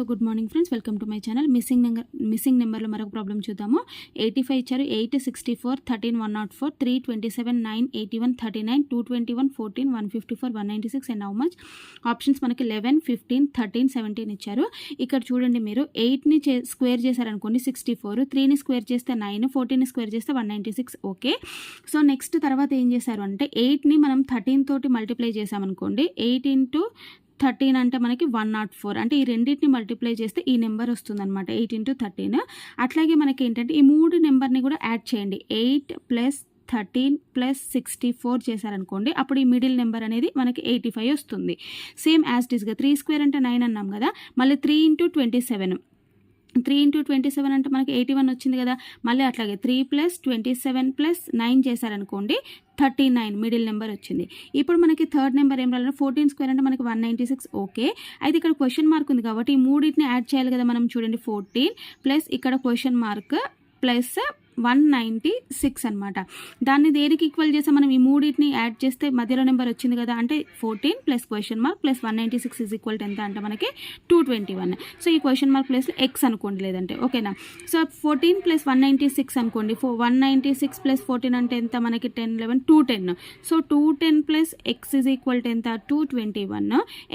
So good morning friends welcome to my channel. Missing number missing నెంబర్లో మరొక problem చూద్దాము. Eighty five ఇచ్చారు eight sixty four thirteen one not four three twenty seven nine eighty one thirty nine two twenty one fourteen one fifty four one ninety six and how much? Options మనకి eleven fifteen thirteen seventeen ఇచ్చారు. ఇక్కడ చూడండి మీరు ఎయిట్ని చే square చేశారనుకోండి sixty four త్రీని square చేస్తే నైన్ ఫోర్టీన్ స్క్వేర్ చేస్తే one ninety six okay. So next తర్వాత ఏం చేశారు అంటే ఎయిట్ని మనం థర్టీన్ తోటి మల్టిప్లై చేసామనుకోండి ఎయిట్ ఇంటూ థర్టీన్ అంటే మనకి వన్ నాట్ ఫోర్. అంటే ఈ రెండింటిని మల్టిప్లై చేస్తే ఈ నెంబర్ వస్తుంది అనమాట ఎయిట్ ఇంటూ థర్టీన్. అట్లాగే మనకి ఏంటంటే ఈ మూడు నెంబర్ని కూడా యాడ్ చేయండి. Eight plus thirteen plus sixty four చేశారనుకోండి అప్పుడు ఈ మిడిల్ నెంబర్ అనేది మనకి ఎయిటీ ఫైవ్ వస్తుంది. సేమ్ యాజ్ డిస్గా త్రీ స్క్వేర్ అంటే నైన్ అన్నాం కదా మళ్ళీ three into twenty seven. Three into twenty seven అంటే మనకి ఎయిటీ వన్ వచ్చింది కదా. మళ్ళీ అట్లాగే three plus twenty seven plus nine చేశారనుకోండి థర్టీ నైన్ మిడిల్ నెంబర్ వచ్చింది. ఇప్పుడు మనకి థర్డ్ నెంబర్ ఏం రాలేదు. ఫోర్టీన్ స్క్వేర్ అంటే మనకి వన్ నైంటీ సిక్స్ ఓకే అయితే ఇక్కడ క్వశ్చన్ మార్క్ ఉంది కాబట్టి ఈ మూడింటిని యాడ్ చేయాలి కదా మనం చూడండి. ఫోర్టీన్ ప్లస్ ఇక్కడ question mark plus one ninety six అనమాట దాన్ని దేనికి ఈక్వల్ చేస్తే మనం? ఈ మూడింటిని యాడ్ చేస్తే మధ్యలో నెంబర్ వచ్చింది కదా అంటే fourteen plus question mark plus one ninety six is equal ఎంత అంటే మనకి టూ ట్వంటీ వన్ సో ఈ క్వశ్చన్ మార్క్ ప్లస్ ఎక్స్ అనుకోండి లేదంటే ఓకేనా so fourteen plus one ninety six అనుకోండి. ఫో one ninety six plus fourteen అంటే ఎంత? మనకి ten eleven two ten so two ten plus X is equal to ఎంత? Two twenty one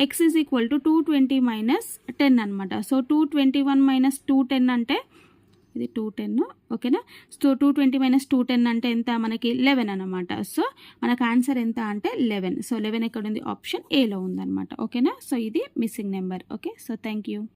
X is equal to two twenty minus ten అనమాట so two twenty one minus two ten అంటే ఇది two ten ఓకేనా? So two twenty minus two ten అంటే ఎంత? మనకి eleven అనమాట so మనకు ఆన్సర్ ఎంత అంటే లెవెన్ సో లెవెన్ ఎక్కడ ఉంది? ఆప్షన్ ఏలో ఉందన్నమాట. ఓకేనా? సో ఇది missing number okay so thank you